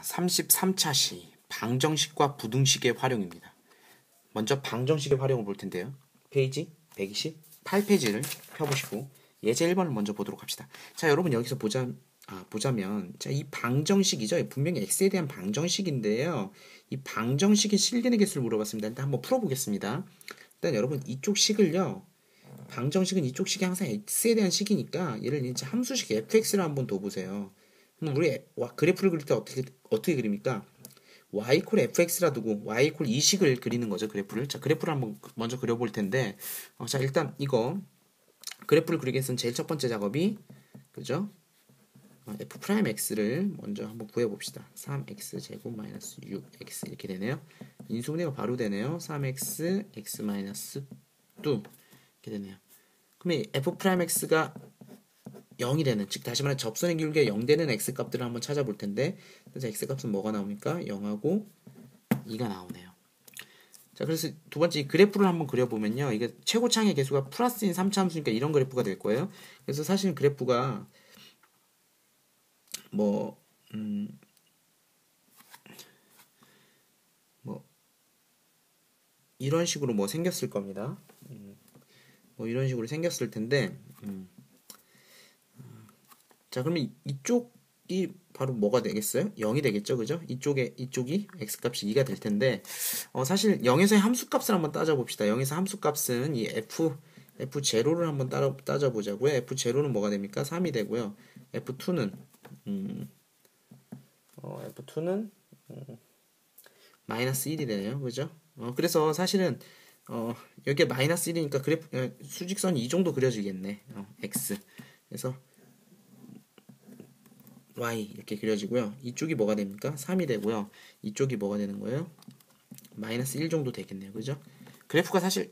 자, 33차 시 방정식과 부등식의 활용입니다. 먼저 방정식의 활용을 볼 텐데요. 페이지 128페이지를 펴보시고 예제 1번을 먼저 보도록 합시다. 자, 여러분 여기서 보자 아, 보자면 자, 이 방정식이죠. 분명히 x에 대한 방정식인데요. 이 방정식의 실근의 개수를 물어봤습니다. 일단 한번 풀어보겠습니다. 일단 여러분 이쪽 식을요. 방정식은 이쪽 식이 항상 x에 대한 식이니까 얘를 이제 함수식 fx를 한번 더 보세요. 우리 그래프를 그릴 때 어떻게 어떻게 그립니까? y 이퀄 fx라 두고 y 이퀄 이식을 그리는 거죠 그래프를. 자 그래프를 한번 먼저 그려볼 텐데 어, 자 일단 이거 그래프를 그리기 위해서는 제일 첫 번째 작업이 그죠? 어, f 프라임 x를 먼저 한번 구해봅시다. 3x 제곱 마이너스 6x 이렇게 되네요. 인수분해가 바로 되네요. 3x x 마이너스 2 이렇게 되네요. 그러면 f 프라임 x가 0이 되는 즉 다시 말해 접선의 기울기가 0 되는 x 값들을 한번 찾아볼 텐데 그래서 x 값은 뭐가 나옵니까? 0하고 2가 나오네요. 자 그래서 두 번째 그래프를 한번 그려보면요. 이게 최고창의 개수가 플러스인 3차 함수니까 이런 그래프가 될 거예요. 그래서 사실 그래프가 뭐 음, 뭐 이런 식으로 뭐 생겼을 겁니다. 음, 뭐 이런 식으로 생겼을 텐데 음, 자, 그러면 이쪽이 바로 뭐가 되겠어요? 0이 되겠죠, 그죠? 이쪽에 이쪽이 x 값이 2가 될 텐데 어, 사실 0에서의 함수 값을 한번 따져봅시다. 0에서 함수 값은 이 f f 제로를 한번 따라, 따져보자고요. f 제로는 뭐가 됩니까? 3이 되고요. f2는 음, 어, f2는 음, 마이너스 1이 되네요, 그죠? 어, 그래서 사실은 어, 여기에 마이너스 1이니까 그래프 어, 수직선이 이 정도 그려지겠네. 어, x. 그래서 y 이렇게 그려지고요. 이쪽이 뭐가 됩니까? 3이 되고요. 이쪽이 뭐가 되는 거예요? 마이너스 1 정도 되겠네요. 그죠? 그래프가 사실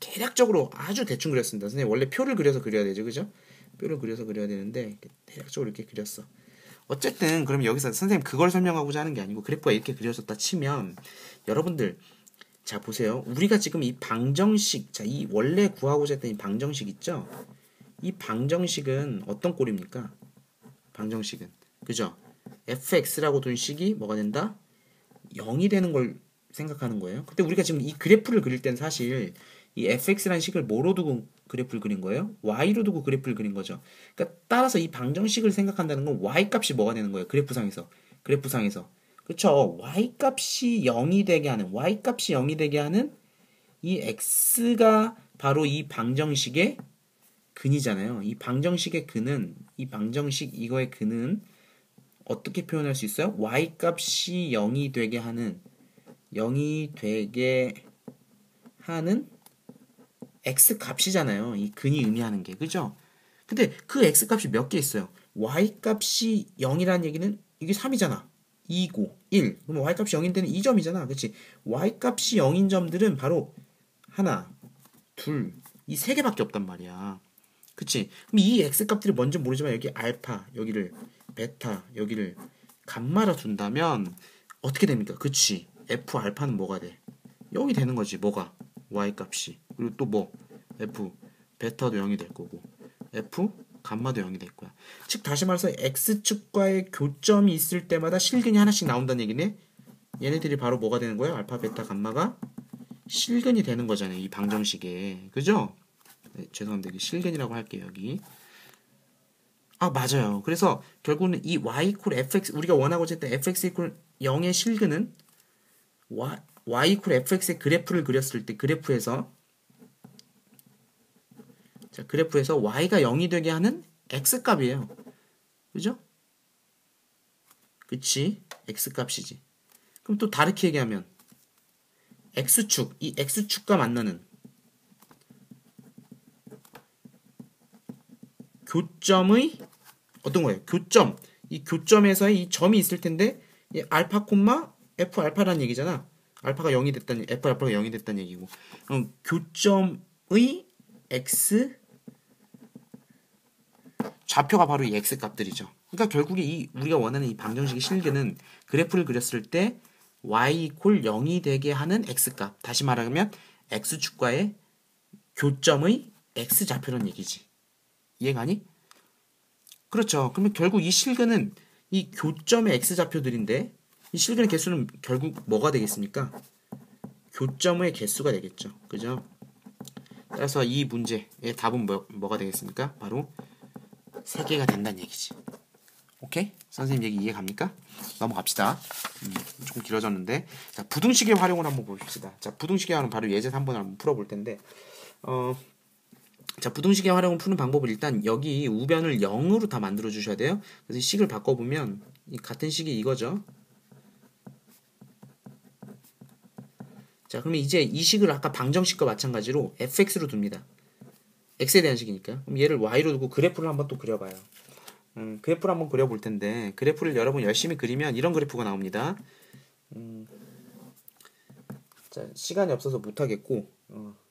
대략적으로 아주 대충 그렸습니다. 선생님 원래 표를 그려서 그려야 되죠. 그죠? 표를 그려서 그려야 되는데 대략적으로 이렇게 그렸어. 어쨌든 그럼 여기서 선생님 그걸 설명하고자 하는 게 아니고 그래프가 이렇게 그려졌다 치면 여러분들 자 보세요. 우리가 지금 이 방정식 자 이 원래 구하고자 했던 이 방정식 있죠? 이 방정식은 어떤 꼴입니까? 방정식은 그죠? fx라고 둔 식이 뭐가 된다? 0이 되는 걸 생각하는 거예요. 근데 우리가 지금 이 그래프를 그릴 땐 사실 이 fx라는 식을 뭐로 두고 그래프를 그린 거예요? y로 두고 그래프를 그린 거죠. 그러니까 따라서 이 방정식을 생각한다는 건 y 값이 뭐가 되는 거예요? 그래프상에서. 그래프상에서. 그렇죠. y 값이 0이 되게 하는 y 값이 0이 되게 하는 이 x가 바로 이 방정식의 근이잖아요. 이 방정식의 근은 이 방정식 이거의 근은 어떻게 표현할 수 있어요? y 값이 0이 되게 하는 0이 되게 하는 x 값이잖아요. 이 근이 의미하는 게 그죠? 근데 그 x 값이 몇 개 있어요? y 값이 0이라는 얘기는 이게 3이잖아. 2고 1. 그럼 y 값이 0인 데는 2점이잖아. 그렇지? y 값이 0인 점들은 바로 하나, 둘, 이 세 개밖에 없단 말이야. 그치? 그럼 이 x 값들이 뭔지 모르지만 여기 알파, 여기를 베타 여기를 감마라 둔다면 어떻게 됩니까? 그치. F 알파는 뭐가 돼? 0이 되는 거지 뭐가? Y 값이. 그리고 또 뭐? F 베타도 0이 될 거고. F 감마도 0이 될 거야. 즉 다시 말해서 x축과의 교점이 있을 때마다 실근이 하나씩 나온다는 얘기네? 얘네들이 바로 뭐가 되는 거야? 알파 베타 감마가 실근이 되는 거잖아요 이 방정식에. 그죠? 네, 죄송합니다 실근이라고 할게요 여기 아 맞아요. 그래서 결국은 이 y 이퀄 fx 우리가 원하고자 했던 fx 이퀄 0의 실근은 y, y 이퀄 fx의 그래프를 그렸을 때 그래프에서 자 그래프에서 y가 0이 되게 하는 x 값이에요. 그죠? 그치? x 값이지. 그럼 또 다르게 얘기하면 x축 이 x축과 만나는 교점의 어떤 거예요? 교점. 이 교점에서의 이 점이 있을 텐데 이 알파 콤마 f 알파라는 얘기잖아. 알파가 0이 됐다는 f 알파가 0이 됐다는 얘기고. 그럼 교점의 x 좌표가 바로 이 x 값들이죠. 그러니까 결국에 이 우리가 원하는 이 방정식의 실근은 그래프를 그렸을 때 y 이퀄 0이 되게 하는 x 값. 다시 말하면 x축과의 교점의 x 좌표란 얘기지. 이해가니? 그렇죠. 그러면 결국 이 실근은 이 교점의 x좌표들인데 이 실근의 개수는 결국 뭐가 되겠습니까? 교점의 개수가 되겠죠. 그죠? 따라서 이 문제의 답은 뭐, 뭐가 되겠습니까? 바로 3개가 된다는 얘기지. 오케이? 선생님 얘기 이해 갑니까? 넘어갑시다. 음, 조금 길어졌는데. 자, 부등식의 활용을 한번 봅시다. 자, 부등식의 활용 바로 예제 3번을 한번 풀어볼 텐데, 어, 자, 부등식의 활용을 푸는 방법을 일단 여기 우변을 0으로 다 만들어 주셔야 돼요. 그래서 식을 바꿔보면, 이 같은 식이 이거죠. 자, 그러면 이제 이 식을 아까 방정식과 마찬가지로 fx로 둡니다. x에 대한 식이니까. 그럼 얘를 y로 두고 그래프를 한번 또 그려봐요. 음, 그래프를 한번 그려볼 텐데 그래프를 여러분 열심히 그리면 이런 그래프가 나옵니다. 음, 자, 시간이 없어서 못하겠고 어.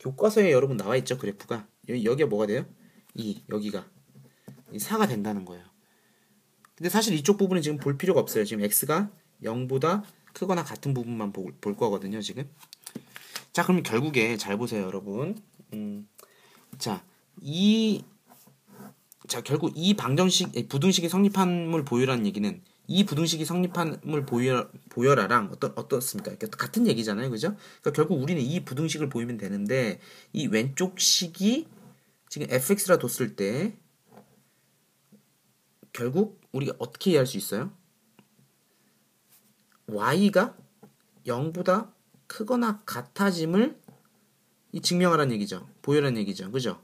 교과서에 여러분 나와 있죠 그래프가 여기, 여기가 뭐가 돼요? 2 여기가 4가 된다는 거예요. 근데 사실 이쪽 부분은 지금 볼 필요가 없어요. 지금 x가 0보다 크거나 같은 부분만 볼, 볼 거거든요, 지금. 자, 그럼 결국에 잘 보세요, 여러분. 음, 자, 이, 자, 결국 이 방정식, 부등식이 성립함을 보유라는 얘기는 이 부등식이 성립함을 보여, 보여라랑 어떤, 어떻습니까? 같은 얘기잖아요, 그죠? 그러니까 결국 우리는 이 부등식을 보이면 되는데, 이 왼쪽 식이 지금 fx라 뒀을 때, 결국 우리가 어떻게 이해할 수 있어요? y가 0보다 크거나 같아짐을 이 증명하라는 얘기죠. 보여라는 얘기죠. 그죠?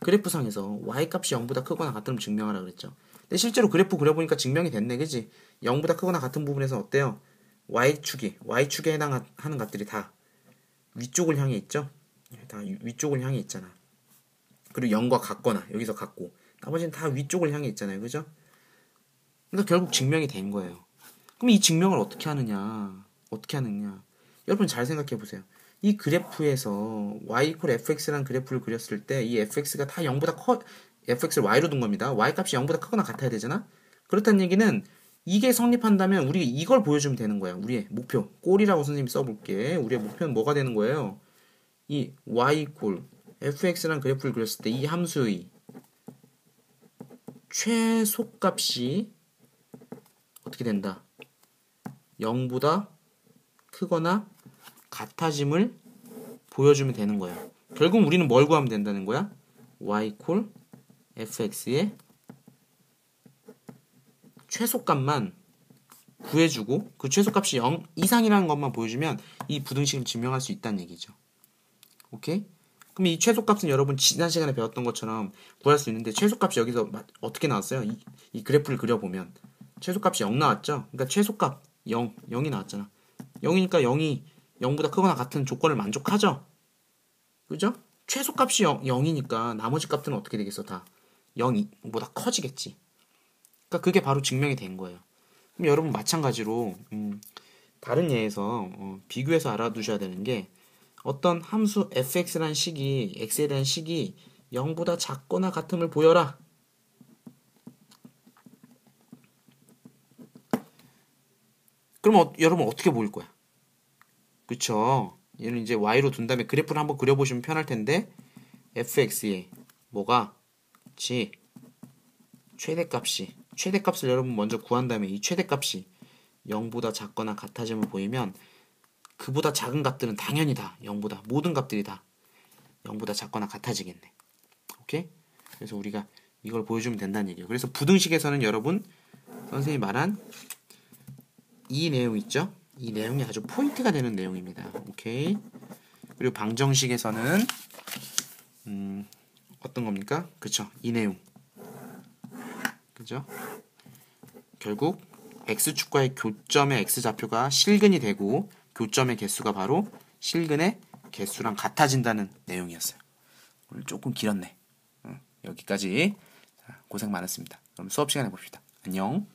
그래프상에서 y 값이 0보다 크거나 같으면 증명하라 그랬죠. 근데 실제로 그래프 그려보니까 증명이 됐네. 그지? 0보다 크거나 같은 부분에서 어때요? y축이, y축에 해당하는 값들이 다 위쪽을 향해 있죠? 다 위쪽을 향해 있잖아. 그리고 0과 같거나 여기서 같고 나머지는 다 위쪽을 향해 있잖아요. 그죠? 그러니까 결국 증명이 된 거예요. 그럼 이 증명을 어떻게 하느냐? 어떻게 하느냐? 여러분 잘 생각해 보세요. 이 그래프에서 y 이퀄 fx라는 그래프를 그렸을 때 이 fx가 다 0보다 커 fx를 y로 둔 겁니다. y 값이 0보다 크거나 같아야 되잖아. 그렇다는 얘기는 이게 성립한다면 우리 이걸 보여주면 되는 거야. 우리의 목표. 꼴이라고 선생님이 써볼게. 우리의 목표는 뭐가 되는 거예요? 이 y 이퀄 fx라는 그래프를 그렸을 때 이 함수의 최소값이 어떻게 된다? 0보다 크거나 같아짐을 보여주면 되는 거야. 결국 우리는 뭘 구하면 된다는 거야? y 콜 fx의 최소값만 구해주고 그 최소값이 0 이상이라는 것만 보여주면 이 부등식을 증명할 수 있다는 얘기죠. 오케이? 그럼 이 최소값은 여러분 지난 시간에 배웠던 것처럼 구할 수 있는데 최소값이 여기서 어떻게 나왔어요? 이, 이 그래프를 그려보면 최소값이 0 나왔죠? 그러니까 최소값 0, 0이 나왔잖아. 0이니까 0이 0보다 크거나 같은 조건을 만족하죠? 그죠? 최소값이 0, 0이니까 나머지 값들은 어떻게 되겠어? 다 0보다 커지겠지. 그러니까 그게 바로 증명이 된 거예요. 그럼 여러분 마찬가지로 음, 다른 예에서 어, 비교해서 알아두셔야 되는 게 어떤 함수 fx라는 식이 x에 대한 식이 0보다 작거나 같음을 보여라. 그럼 어, 여러분 어떻게 보일 거야? 그쵸? 얘는 이제 y로 둔 다음에 그래프를 한번 그려보시면 편할 텐데 fx에 뭐가 지 최대값이 최대값을 여러분 먼저 구한 다음에 이 최대값이 0보다 작거나 같아짐을 보이면 그보다 작은 값들은 당연히 다 0보다 모든 값들이 다 0보다 작거나 같아지겠네. 오케이? 그래서 우리가 이걸 보여주면 된다는 얘기예요. 그래서 부등식에서는 여러분 선생님이 말한 이 내용 있죠? 이 내용이 아주 포인트가 되는 내용입니다. 오케이. 그리고 방정식에서는 음, 어떤 겁니까? 그쵸? 이 내용. 그죠? 결국 x축과의 교점의 x좌표가 실근이 되고 교점의 개수가 바로 실근의 개수랑 같아진다는 내용이었어요. 오늘 조금 길었네. 여기까지 고생 많았습니다. 그럼 수업 시간에 봅시다. 안녕.